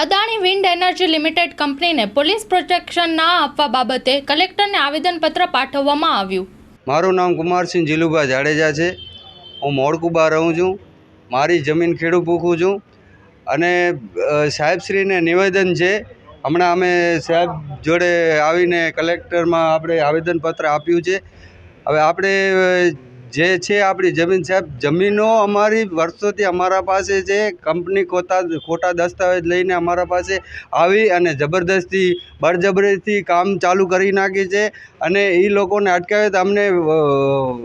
Adani wind energy limited કંપનીને police protection ના આપવા બાબતે કલેક્ટરને આવેદનપત્ર પાઠવવામાં આવ્યું. મારું નામ કુમારસિંહ જીલુભા જાડેજા છે. હું મોડકુબા રહું છું. મારી જમીન ખેડૂ પૂખું છું. અને સાહેબશ્રીને નિવેદન છે, હમણાં અમે સાહેબ જોડે આવીને કલેક્ટરમાં આપણે આવેદનપત્ર આપ્યું છે. હવે આપણે જે છે આપણી જમીન સાહેબ, જમીનો અમારી વર્ષોથી અમારા પાસે છે, કંપની ખોટા ખોટા દસ્તાવેજ લઈને અમારા પાસે આવી અને જબરદસ્તી, બળજબરીથી કામ ચાલુ કરી નાખી છે અને એ લોકોને અટકાવે તો અમને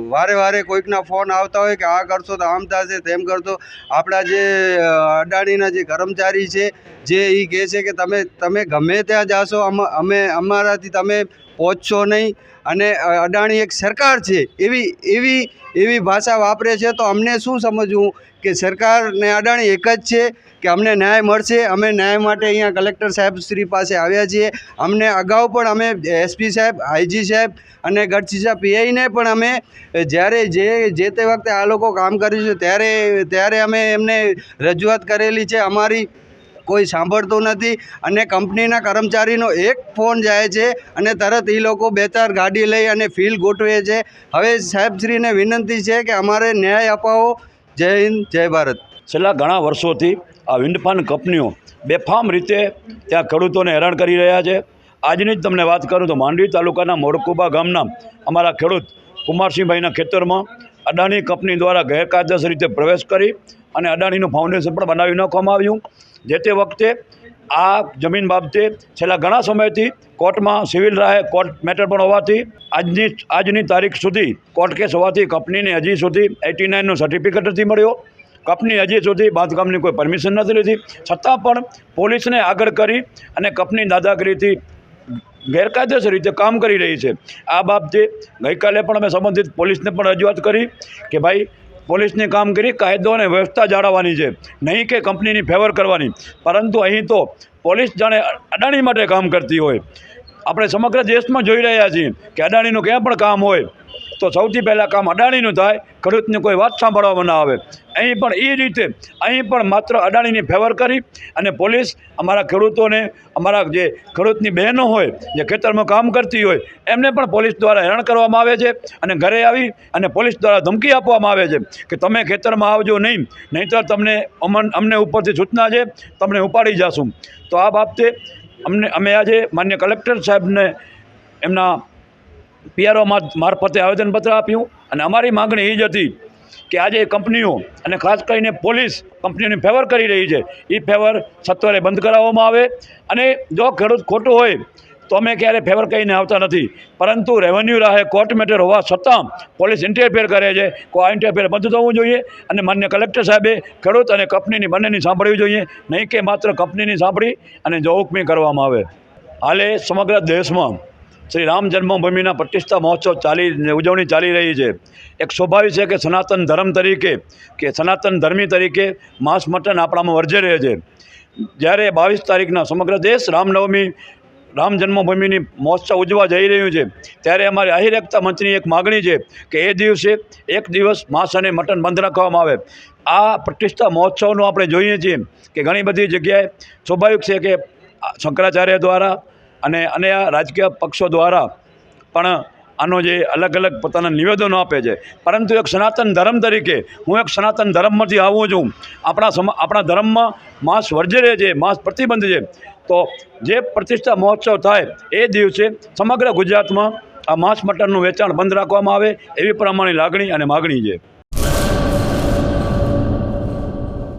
વારે વારે કોઈકના ફોન આવતા હોય કે આ કરશો તો આમ થશે, તેમ કરશો. આપણા જે અડાણીના જે કર્મચારી છે, જે એ કહે છે કે તમે તમે ગમે ત્યાં જાશો, અમ- અમે, અમારાથી તમે પહોંચશો નહીં. અને અડાણી એક સરકાર છે, એવી એવી એવી ભાષા વાપરે છે, તો અમને શું સમજવું કે સરકાર ને અડાણી એક જ છે કે અમને ન્યાય મળશે, અમે ન્યાય માટે અહીંયા કલેક્ટર સાહેબ શ્રી પાસે આવ્યા છીએ. અમને અગાઉ પણ અમે એસપી સાહેબ આઈજી સાહેબ અને ગઢસીસા પીઆઈને પણ અમે, જ્યારે જે જે તે વખતે આ લોકો કામ કર્યું છે, ત્યારે ત્યારે અમે એમને રજૂઆત કરેલી છે. અમારી કોઈ સાંભળતું નથી અને કંપનીના કર્મચારીનો એક ફોન જાય છે અને તરત એ લોકો બે ચાર ગાડી લઈ અને ફીલ ગોઠવે છે. હવે સાહેબશ્રીને વિનંતી છે કે અમારે ન્યાય અપાવો. જય હિન્દ, જય ભારત. છેલ્લા ઘણા વર્ષોથી આ વિન્ડફાર્મ કંપનીઓ બેફામ રીતે ત્યાં ખેડૂતોને હેરાન કરી રહ્યા છે. આજની જ તમને વાત કરું તો માંડવી તાલુકાના મોડકુબા ગામના અમારા ખેડૂત કુમારસિંહભાઈના ખેતરમાં અદાણી કંપની દ્વારા ગેરકાયદેસર રીતે પ્રવેશ કરી અને અદાણીનું ફાઉન્ડેશન પણ બનાવી નાખવામાં આવ્યું. જે તે વખતે આ જમીન બાબતે છેલ્લા ઘણા સમયથી કોર્ટમાં સિવિલ રાહે કોર્ટ મેટર પણ હોવાથી આજની આજની તારીખ સુધી કોર્ટ કેસ હોવાથી કંપનીને હજી સુધી એટી નાઇનનો સર્ટિફિકેટ નથી મળ્યો. કંપની હજી સુધી બાંધકામની કોઈ પરમિશન નથી લીધી. છતાં પણ પોલીસને આગળ કરી અને કંપની દાદાગીરીથી ગેરકાયદેસર રીતે કામ કરી રહી છે. આ બાબતે ગઈકાલે પણ અમે સંબંધિત પોલીસને પણ રજૂઆત કરી કે ભાઈ પોલીસની કામગીરી કાયદો અને વ્યવસ્થા જાળવવાની છે. નહીં કે કંપનીની ફેવર કરવાની. પરંતુ અહીં તો પોલીસ જાણે અદાણી માટે કામ કરતી હોય. આપણે સમગ્ર દેશમાં જોઈ રહ્યા છીએ કે અદાણીનું ક્યાં પણ કામ હોય. તો સૌથી પહેલાં કામ અડાણીનું થાય, ખેડૂતની કોઈ વાત સાંભળવામાં ના આવે. અહીં પણ એ રીતે, અહીં પણ માત્ર અડાણીની ફેવર કરી અને પોલીસ અમારા ખેડૂતોને, અમારા જે ખેડૂતની બહેનો હોય, જે ખેતરમાં કામ કરતી હોય, એમને પણ પોલીસ દ્વારા હેરાન કરવામાં આવે છે અને ઘરે આવી અને પોલીસ દ્વારા ધમકી આપવામાં આવે છે કે તમે ખેતરમાં આવજો નહીં, નહીંતર તમને અમન, અમને ઉપરથી સૂચના છે, તમને ઉપાડી જાશું. તો આ બાબતે અમને, અમે આજે માન્ય કલેક્ટર સાહેબને એમના પીઆરઓ મારફતે આવેદનપત્ર આપ્યું અને અમારી માગણી એ જ હતી કે આજે કંપનીઓ અને ખાસ કરીને પોલીસ કંપનીઓની ફેવર કરી રહી છે. એ ફેવર સત્વરે બંધ કરાવવામાં આવે અને જો ખેડૂત ખોટું હોય તો અમે ક્યારે ફેવર કહીને આવતા નથી. પરંતુ રેવન્યુ રાહે કોર્ટ મેટર હોવા છતાં પોલીસ ઇન્ટરફેર કરે છે. કો આ ઇન્ટરફેર બંધ થવું જોઈએ અને માન્ય કલેક્ટર સાહેબે ખેડૂત અને કંપનીની બંનેની સાંભળવી જોઈએ. નહીં કે માત્ર કંપનીની સાંભળી અને જોહુકમી કરવામાં આવે. હાલે સમગ્ર દેશમાં શ્રી રામ જન્મભૂમિના પ્રતિષ્ઠા મહોત્સવ ચાલી, ઉજવણી ચાલી રહી છે. એક સ્વાભાવિક છે કે સનાતન ધર્મ તરીકે કે સનાતન ધર્મી તરીકે માંસ મટન આપણામાં વર્જે રહે છે. જ્યારે બાવીસ તારીખના સમગ્ર દેશ રામનવમી, રામ જન્મભૂમિની મહોત્સવ ઉજવા જઈ રહ્યું છે, ત્યારે અમારી આહિર એકતા મંચની એક માગણી છે કે એ દિવસે એક દિવસ માંસ અને મટન બંધ રાખવામાં આવે. આ પ્રતિષ્ઠા મહોત્સવનું આપણે જોઈએ છીએ કે ઘણી બધી જગ્યાએ સ્વાભાવિક છે કે શંકરાચાર્ય દ્વારા અને અન્ય રાજકીય પક્ષો દ્વારા પણ આનો જે અલગ અલગ પોતાના નિવેદનો આપે છે. પરંતુ એક સનાતન ધર્મ તરીકે હું એક સનાતન ધર્મમાંથી આવું છું. આપણા સમા, આપણા ધર્મમાં માંસ વર્જરે છે, માંસ પ્રતિબંધ છે. તો જે પ્રતિષ્ઠા મહોત્સવ થાય એ દિવસે સમગ્ર ગુજરાતમાં આ માંસ મટનનું વેચાણ બંધ રાખવામાં આવે એવી પ્રમાણે લાગણી અને માગણી છે.